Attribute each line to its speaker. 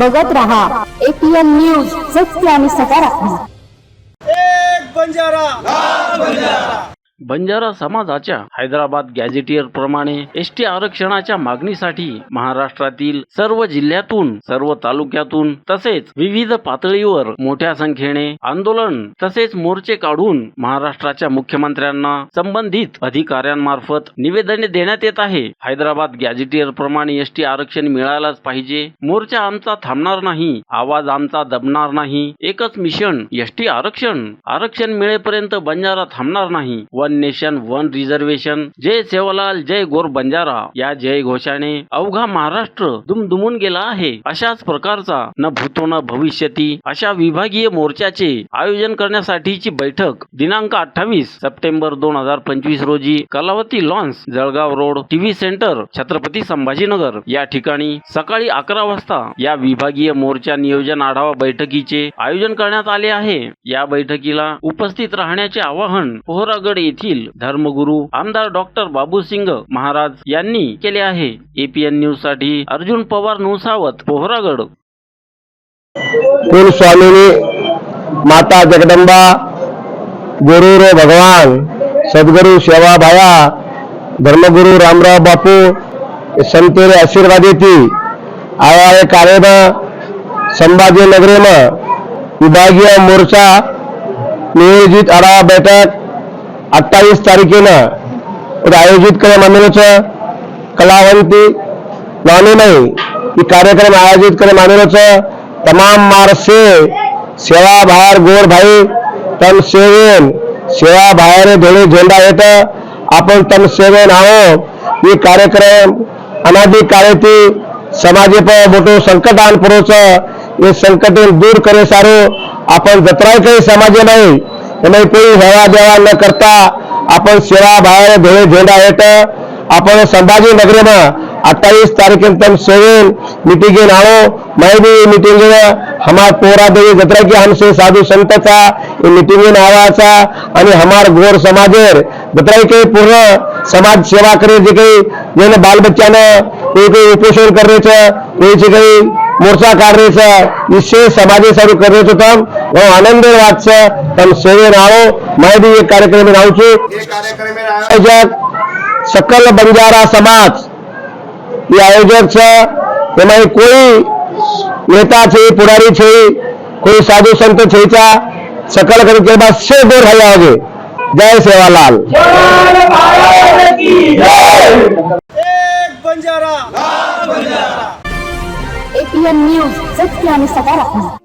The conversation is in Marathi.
Speaker 1: बघत रहा. एपीएन न्यूज सत्य आणि सकारात्मक.
Speaker 2: एक बंजारा.
Speaker 3: बंजारा समाजाच्या हैदराबाद गॅझेटियर प्रमाणे एस टी आरक्षणाच्या मागणीसाठी महाराष्ट्रातील सर्व जिल्ह्यातून सर्व तालुक्यातून तसेच विविध पातळीवर मोठ्या संख्येने आंदोलन तसेच मोर्चे काढून महाराष्ट्राच्या मुख्यमंत्र्यांना संबंधित अधिकाऱ्यांमार्फत निवेदने देण्यात येत आहे. हैदराबाद गॅझेटियर प्रमाणे एस टी आरक्षण मिळायलाच पाहिजे. मोर्चा आमचा थांबणार नाही आवाज आमचा दबणार नाही. एकच मिशन एस टी आरक्षण. आरक्षण मिळेपर्यंत बंजारा थांबणार नाही. व वन नेशन वन रिझर्वेशन जय सेवालाल जय गोर बंजारा या जय घोषाने अवघा महाराष्ट्र दुमदुमून गेला आहे. अशाच प्रकारचा न भूतो न भविष्यती अशा विभागीय मोर्चाचे आयोजन करण्यासाठीची बैठक दिनांक अठ्ठावीस सप्टेंबर दोन हजार पंचवीस रोजी Kalavati lawns Jalgaon road TV centre Chhatrapati Sambhajinagar. या ठिकाणी सकाळी अकरा वाजता या विभागीय मोर्चा नियोजन आढावा बैठकीचे आयोजन करण्यात आले आहे. या बैठकीला उपस्थित राहण्याचे आवाहन पोहरागड येथील धर्मगुरू आमदार डॉक्टर बाबूसिंग महाराज यांनी केले आहे. एपीएन न्यूजसाठी अर्जुन पवार नुसावत पोहरागड.
Speaker 4: कुलस्वामी माता जगदंबा गुरु रे भगवान सद्गुरु सेवा भाया धर्मगुरु रामराव बापू संत रे आशीर्वाद येते आवाळे काळेब संभाजीनगरेनं विभागीय मोर्चा नियोजित आढावा बैठक अठ्ठावीस तारखेला आयोजित करण्यात आलेलंच कलावंती नाणे नाही ही कार्यक्रम आयोजित करण्यात आलेलंच तमाम मारसे सेवा बाहेर गोर भाई तन सेवेन सेवा बाहेर धोळे झेंडा येत. आपण तन सेवेन आहो. ही कार्यक्रम अनादी काळेती समाजे पर मोठं संकट आण पुरवचं हे संकट दूर करे सारो. आपण जत्राय काही समाज नाही એમાં કોઈ હવા દેવા ન કરતા. आपण सेवा बाहेर धोड़े झेडा हेट अपन संभाजी में अट्ठाईस तारीख तम सेवेल मीटिंग आओ मैं भी मीटिंग हमार पोरा देवी जत्रा की हमसे साधु संत का मीटिंग आवाचा आणि हमार गोर समाज जत्रा के पूर्ण समाज सेवा करे जे काही बाल बच्चानं कोई काही उपोषण करायचं कोईची काही मोर्चा कर रहे थे शुरू कर रहे आनंद तम। सेवे आओ मैं भी एक कार्यक्रम में आऊ चू आयोजक सकल बंजारा समाज ये आयोजक कोई नेता छे पुरारी छे कोई साधु संत छे चा सकल करने से दूर हल्ला जय सेवालाल।
Speaker 1: एपीएन न्यूज सत्य आणि सकारात्मक